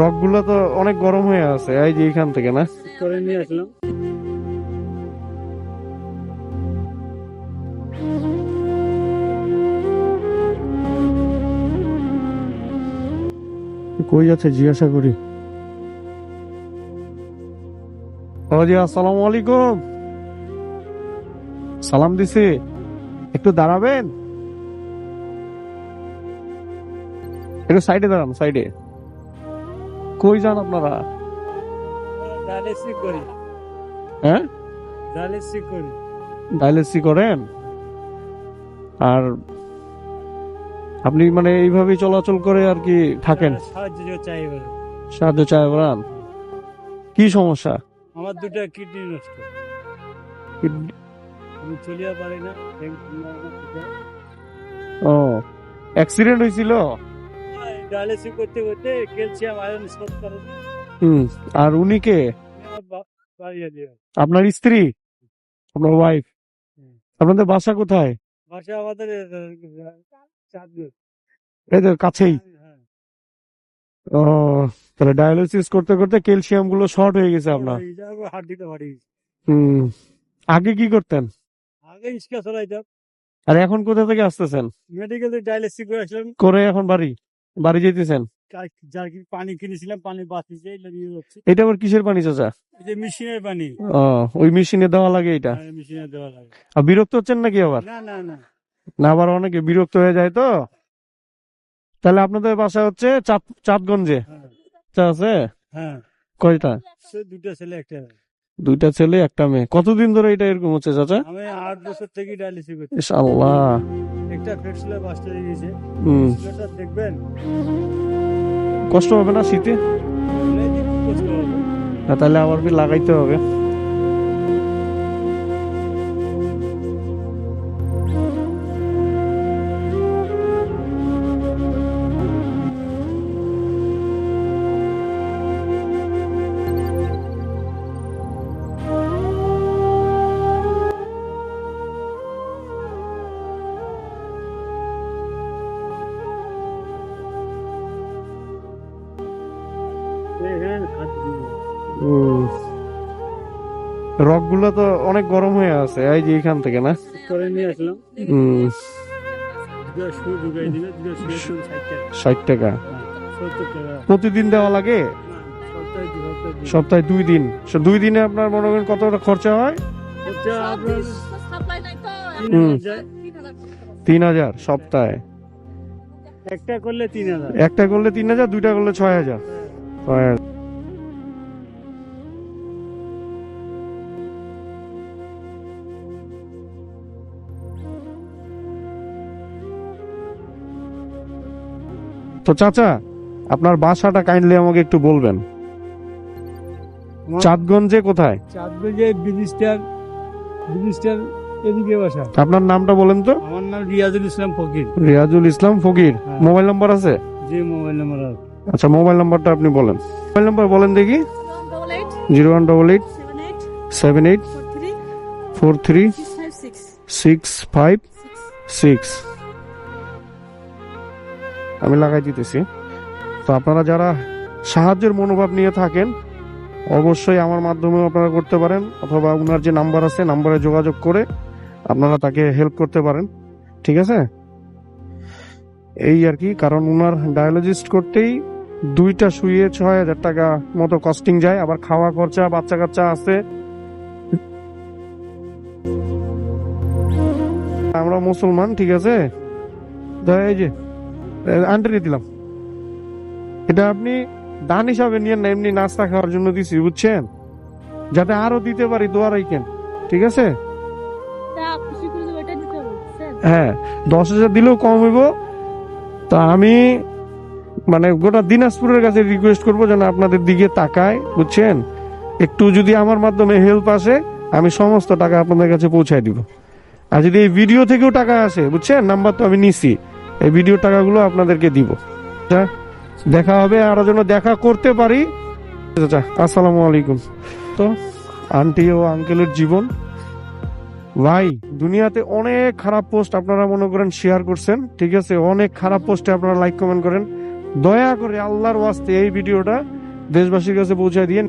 রকগুলো তো অনেক গরম হয়ে আছে এই যে এখান থেকে না? করে নিয়ে আসলাম। কই যাচ্ছে জিজ্ঞাসা করি? জি আসসালামু আলাইকুম। সালাম দিছি। একটু দাঁড়াবেন? একটু সাইডে দাঁড়ান সাইডে কই যান আপনারা? ডায়ালিসিস করি। হ্যাঁ? ডায়ালিসিস করি। ডায়ালিসিস করেন? আর আপনি মানে এইভাবেই চলাচল করে আর কি থাকেন? সাহায্য যে চাই। সাহায্য চায় বলেন কি সমস্যা? আমার দুটো কিডনি নষ্ট। আমি চলিয়া পারি না ও অ্যাক্সিডেন্ট হয়েছিল ডায়ালিসিস করতে করতে ক্যালসিয়াম আয়রন স্টোর করে হুম আর উনি কে? আপনার স্ত্রী? আপনার ওয়াইফ আপনাদের বাসা কোথায়? বাসা আমাদের চাঁদপুর। এই তো কাছেই। হ্যাঁ ও তাহলে ডায়ালিসিস করতে করতে ক্যালসিয়ামগুলো শর্ট হয়ে গেছে আপনার। হাড্ডিটা বাড়ি গেছে। হুম আগে কি করতেন? আগে ইস্কা চলাইতাম। আর এখন কোথা থেকে আসতেছেন? মেডিকেলে ডায়ালিসিস করে আসলাম। করে এখন বাড়ি? বাড়ি যেতেছেন যার কি পানি কিনেছিলাম পানি বাঁচিয়েছে এটা নিয়ে যাচ্ছি। এটা আবার কিসের পানি চাচা? এই যে মেশিনের পানি। ও ওই মেশিনে দেওয়া লাগে এটা? হ্যাঁ, মেশিনে দেওয়া লাগে। আর বিরক্ত হচ্ছেন নাকি আবার? না না না। না আবার অনেকে বিরক্ত হয়ে যায় তো? তাহলে আপনাদের বাসা হচ্ছে চাঁদ চাঁদগঞ্জে? হ্যাঁ। আচ্ছা আছে? হ্যাঁ। কয়টা? দুটো ছেলে একটা দুইটা ছেলে একটা মেয়ে। কতদিন ধরে এটা এরকম হচ্ছে চাচা? আমি আট বছর থেকে ডায়ালিসিস করছি। আল্লাহ একটা পেট স্ল্যাব আসতে হুম। ছেলেটা দেখবেন। কষ্ট হবে না শীতে? তাহলে আবার কি লাগাইতে হবে? রকগুলো তো অনেক গরম হয়ে আছে এই যে এখান থেকে না? করে নিয়ে আসলাম। ষাট টাকা। প্রতিদিন দেওয়া লাগে? সপ্তাহে দিই। দিন। দুই দিনে আপনার মনে করেন কত খরচা হয়? তিন হাজার সপ্তাহে। একটা করলে তিন হাজার। একটা করলে তিন হাজার দুইটা করলে ছয় হাজার। ছয় হাজার। তো চাচা আপনার বাসাটা কাইন্ডলি আমাকে একটু বলবেন। চাঁদগঞ্জে কোথায়? চাঁদগঞ্জে ব্রিটিশটার ব্রিটিশটার এদিকে বাসা। আপনার নামটা বলেন তো। আমার নাম রিয়াজুল ইসলাম ফকির। রিয়াজুল ইসলাম ফকির। হ্যাঁ। মোবাইল নাম্বার আছে? যে মোবাইল নাম্বার আছে। আচ্ছা মোবাইল নাম্বারটা আপনি বলেন। মোবাইল নাম্বার বলেন দেখি। Zero one double eight seven eight four three six five. Six. আমি লাগাই দিতেছি। তো আপনারা যারা সাহায্যের মনোভাব নিয়ে থাকেন, অবশ্যই আমার মাধ্যমেও আপনারা করতে পারেন, অথবা ওনার যে নাম্বার আছে, নাম্বারে যোগাযোগ করে আপনারা তাকে হেল্প করতে পারেন। ঠিক আছে? এই আর কি, কারণ ওনার ডায়ালজিস্ট করতেই দুইটা শুয়ে ছয় হাজার টাকা মতো কস্টিং যায়, আবার খাওয়া খরচা, বাচ্চা কাচ্চা আছে। আমরা মুসলমান, ঠিক আছে? এই যে আন্টারি দিলাম। এটা আপনি দান হিসাবে নিয়ে না এমনি নাস্তা খাওয়ার জন্য দিছি বুঝছেন? যাতে আরও দিতে পারি দোয়া রাখেন ঠিক আছে? হ্যাঁ দশ হাজার দিলেও কম হইব। তা আমি মানে গোটা দিনাজপুরের কাছে রিকোয়েস্ট করব যেন আপনাদের দিকে তাকায় বুঝছেন? একটু যদি আমার মাধ্যমে হেল্প আসে আমি সমস্ত টাকা আপনাদের কাছে পৌঁছায় দিব। আর যদি এই ভিডিও থেকেও টাকা আসে বুঝছেন? নাম্বার তো আমি নিছি। এই ভিডিও টাকাগুলো আপনাদেরকে দিব। হ্যাঁ দেখা হবে, আর যেন দেখা করতে পারি। আসসালামু আলাইকুম। তো আন্টি ও আঙ্কেলের জীবন। ভাই, দুনিয়াতে অনেক খারাপ পোস্ট আপনারা মনে করেন শেয়ার করছেন, ঠিক আছে? অনেক খারাপ পোস্টে আপনারা লাইক কমেন্ট করেন। দয়া করে আল্লাহর ওয়াস্তে এই ভিডিওটা দেশবাসীর কাছে পৌঁছায় দিয়ে